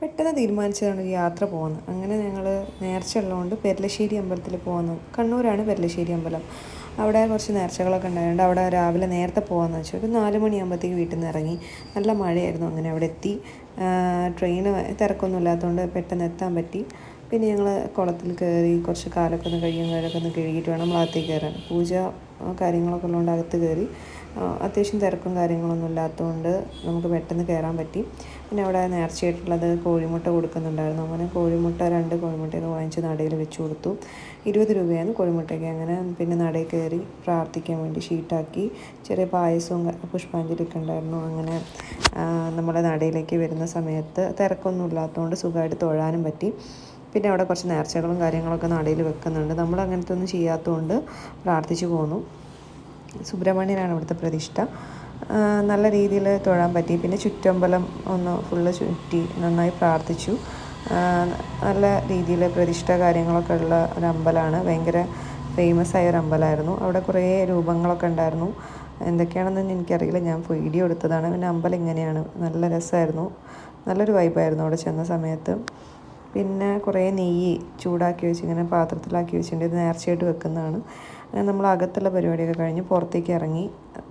പെട്ടെന്ന് തീരുമാനിച്ചതാണ് യാത്ര പോകുന്നത്. അങ്ങനെ ഞങ്ങൾ നേർച്ച ഉള്ളതുകൊണ്ട് പെരലശ്ശേരി അമ്പലത്തിൽ പോകുന്നു. കണ്ണൂരാണ് പെരലശ്ശേരി അമ്പലം. അവിടെ കുറച്ച് നേർച്ചകളൊക്കെ ഉണ്ടായതുകൊണ്ട് അവിടെ രാവിലെ നേരത്തെ പോകാമെന്ന് വെച്ചു ഒരു നാല് മണിയാകുമ്പോഴത്തേക്ക് വീട്ടിൽ നിന്ന് ഇറങ്ങി നല്ല മഴയായിരുന്നു. അങ്ങനെ അവിടെ എത്തി. ട്രെയിൻ തിരക്കൊന്നും ഇല്ലാത്തതുകൊണ്ട് പെട്ടെന്ന് എത്താൻ പറ്റി. പിന്നെ ഞങ്ങൾ കുളത്തിൽ കയറി കുറച്ച് കാലൊക്കെ ഒന്ന് കഴിയും കാലൊക്കെ ഒന്ന് കഴുകിയിട്ട് വേണം അകത്തേക്ക് കയറാൻ. പൂജ കാര്യങ്ങളൊക്കെ ഉള്ളതുകൊണ്ട് അകത്ത് കയറി. അത്യാവശ്യം തിരക്കും കാര്യങ്ങളൊന്നും ഇല്ലാത്തതുകൊണ്ട് നമുക്ക് പെട്ടെന്ന് കയറാൻ പറ്റി. പിന്നെ അവിടെ നേർച്ചയായിട്ടുള്ളത് കോഴിമുട്ട കൊടുക്കുന്നുണ്ടായിരുന്നു. അങ്ങനെ കോഴിമുട്ട രണ്ട് കോഴിമുട്ടയൊക്കെ വാങ്ങിച്ച് നടയിൽ വെച്ച് കൊടുത്തു. ഇരുപത് രൂപയാണ് കോഴിമുട്ടയ്ക്ക്. അങ്ങനെ പിന്നെ നടയിൽ കയറി പ്രാർത്ഥിക്കാൻ വേണ്ടി ഷീട്ടാക്കി ചെറിയ പായസവും പുഷ്പാഞ്ജലിയൊക്കെ ഉണ്ടായിരുന്നു. അങ്ങനെ നമ്മുടെ നടയിലേക്ക് വരുന്ന സമയത്ത് തിരക്കൊന്നും ഇല്ലാത്തതുകൊണ്ട് സുഖമായിട്ട് തൊഴാനും പറ്റി. പിന്നെ അവിടെ കുറച്ച് നേർച്ചകളും കാര്യങ്ങളൊക്കെ നടയിൽ വെക്കുന്നുണ്ട്. നമ്മൾ അങ്ങനത്തെ ഒന്നും ചെയ്യാത്തതുകൊണ്ട് പ്രാർത്ഥിച്ചു പോന്നു. സുബ്രഹ്മണ്യനാണ് ഇവിടുത്തെ പ്രതിഷ്ഠ. നല്ല രീതിയിൽ തൊഴാൻ പറ്റി. പിന്നെ ചുറ്റമ്പലം ഒന്ന് ഫുള്ള് ചുറ്റി നന്നായി പ്രാർത്ഥിച്ചു. നല്ല രീതിയിൽ പ്രതിഷ്ഠ കാര്യങ്ങളൊക്കെ ഉള്ള ഒരു അമ്പലമാണ് ഭയങ്കര ഫേമസ് ആയ ഒരു അമ്പലമായിരുന്നു അവിടെ കുറേ രൂപങ്ങളൊക്കെ ഉണ്ടായിരുന്നു. എന്തൊക്കെയാണെന്ന് എനിക്കറിയില്ല. ഞാൻ വീഡിയോ എടുത്തതാണ്. പിന്നെ അമ്പലം ഇങ്ങനെയാണ് നല്ല രസമായിരുന്നു. നല്ലൊരു വൈബായിരുന്നു അവിടെ ചെന്ന സമയത്ത്. പിന്നെ കുറേ നെയ്യ് ചൂടാക്കി വെച്ച് ഇങ്ങനെ പാത്രത്തിലാക്കി വെച്ചിട്ടുണ്ട്. ഇത് നേർച്ചയായിട്ട് വെക്കുന്നതാണ്. അങ്ങനെ നമ്മൾ അകത്തുള്ള പരിപാടിയൊക്കെ കഴിഞ്ഞ് പുറത്തേക്ക് ഇറങ്ങി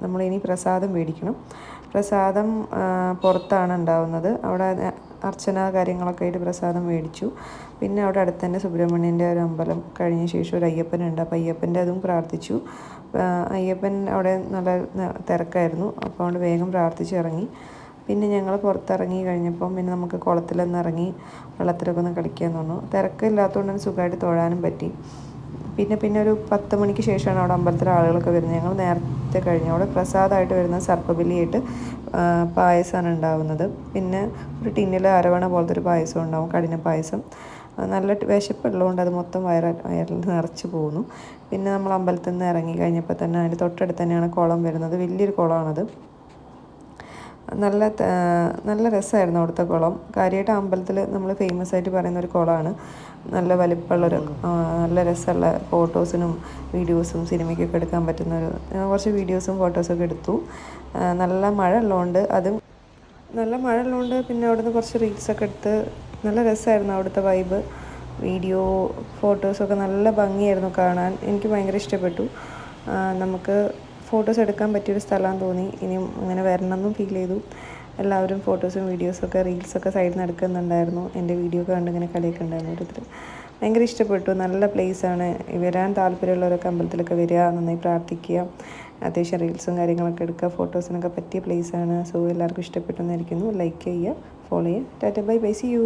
നമ്മളിനി പ്രസാദം മേടിക്കണം. പ്രസാദം പുറത്താണ് ഉണ്ടാവുന്നത്. അവിടെ അർച്ചന കാര്യങ്ങളൊക്കെ ആയിട്ട് പ്രസാദം മേടിച്ചു. പിന്നെ അവിടെ അടുത്ത് തന്നെ സുബ്രഹ്മണ്യന്റെ ഒരു അമ്പലം കഴിഞ്ഞ ശേഷം ഒരു അയ്യപ്പനുണ്ട് അപ്പോൾ അയ്യപ്പന്റെ അതും പ്രാർത്ഥിച്ചു. അയ്യപ്പൻ അവിടെ നല്ല തിരക്കായിരുന്നു. അപ്പോൾ അതുകൊണ്ട് വേഗം പ്രാർത്ഥിച്ച് ഇറങ്ങി പിന്നെ ഞങ്ങൾ പുറത്തിറങ്ങി കഴിഞ്ഞപ്പം പിന്നെ നമുക്ക് കുളത്തിലൊന്ന് ഇറങ്ങി വെള്ളത്തിലൊക്കെ ഒന്ന് കളിക്കാമെന്ന് തോന്നുന്നു തിരക്കില്ലാത്തതുകൊണ്ട് തന്നെ സുഖമായിട്ട് തൊഴാനും പറ്റി. പിന്നെ പിന്നെ ഒരു പത്ത് മണിക്ക് ശേഷമാണ് അവിടെ അമ്പലത്തിലെ ആളുകളൊക്കെ വരുന്നത്. ഞങ്ങൾ നേരത്തെ കഴിഞ്ഞു. അവിടെ പ്രസാദമായിട്ട് വരുന്ന സർപ്പബലിയായിട്ട് പായസമാണ് ഉണ്ടാവുന്നത്. പിന്നെ ഒരു ടിന്നിൽ അരവണ പോലത്തെ ഒരു പായസം ഉണ്ടാവും കഠിന പായസം. നല്ല വിശപ്പുള്ളതുകൊണ്ട് അത് മൊത്തം വയറ വയറിൽ നിറച്ച് പോകുന്നു പിന്നെ നമ്മൾ അമ്പലത്തിൽ നിന്ന് ഇറങ്ങി കഴിഞ്ഞപ്പോൾ തന്നെ അതിന്റെ തൊട്ടടുത്ത് തന്നെയാണ് കുളം വരുന്നത്. വലിയൊരു കുളമാണത്. നല്ല നല്ല രസമായിരുന്നു അവിടുത്തെ കുളം. കാര്യമായിട്ട് അമ്പലത്തിൽ നമ്മൾ ഫേമസ് ആയിട്ട് പറയുന്ന ഒരു കുളമാണ്. നല്ല വലിപ്പമുള്ളൊരു നല്ല രസമുള്ള ഫോട്ടോസിനും വീഡിയോസും സിനിമയ്ക്കൊക്കെ എടുക്കാൻ പറ്റുന്ന ഒരു കുറച്ച് വീഡിയോസും ഫോട്ടോസൊക്കെ എടുത്തു. നല്ല മഴ ഉള്ളതുകൊണ്ട് അതും നല്ല മഴ ഉള്ളതുകൊണ്ട് പിന്നെ അവിടുന്ന് കുറച്ച് റീൽസൊക്കെ എടുത്ത് നല്ല രസമായിരുന്നു അവിടുത്തെ വൈബ് വീഡിയോ ഫോട്ടോസൊക്കെ നല്ല ഭംഗിയായിരുന്നു കാണാൻ. എനിക്ക് ഭയങ്കര ഇഷ്ടപ്പെട്ടു. നമുക്ക് ഫോട്ടോസ് എടുക്കാൻ പറ്റിയൊരു സ്ഥലമാണെന്ന് തോന്നി. ഇനിയും അങ്ങനെ വരണമെന്നും ഫീൽ ചെയ്തു. എല്ലാവരും ഫോട്ടോസും വീഡിയോസൊക്കെ റീൽസൊക്കെ സൈഡിൽ നിന്ന് എടുക്കുന്നുണ്ടായിരുന്നു. എന്റെ വീഡിയോ ഒക്കെ കണ്ട് ഇങ്ങനെ കളിയൊക്കെ ഉണ്ടായിരുന്നു ഓരോരുത്തർ ഭയങ്കര ഇഷ്ടപ്പെട്ടു. നല്ല പ്ലേസാണ് വരാൻ താല്പര്യമുള്ളവരൊക്കെ അമ്പലത്തിലൊക്കെ വരിക നന്നായി പ്രാർത്ഥിക്കുക. അത്യാവശ്യം റീൽസും കാര്യങ്ങളൊക്കെ എടുക്കുക. ഫോട്ടോസിനൊക്കെ പറ്റിയ പ്ലേസാണ് സോ എല്ലാവർക്കും ഇഷ്ടപ്പെട്ടെന്നായിരിക്കുന്നു ലൈക്ക് ചെയ്യുക ഫോളോ ചെയ്യുക. Tata bye bye see you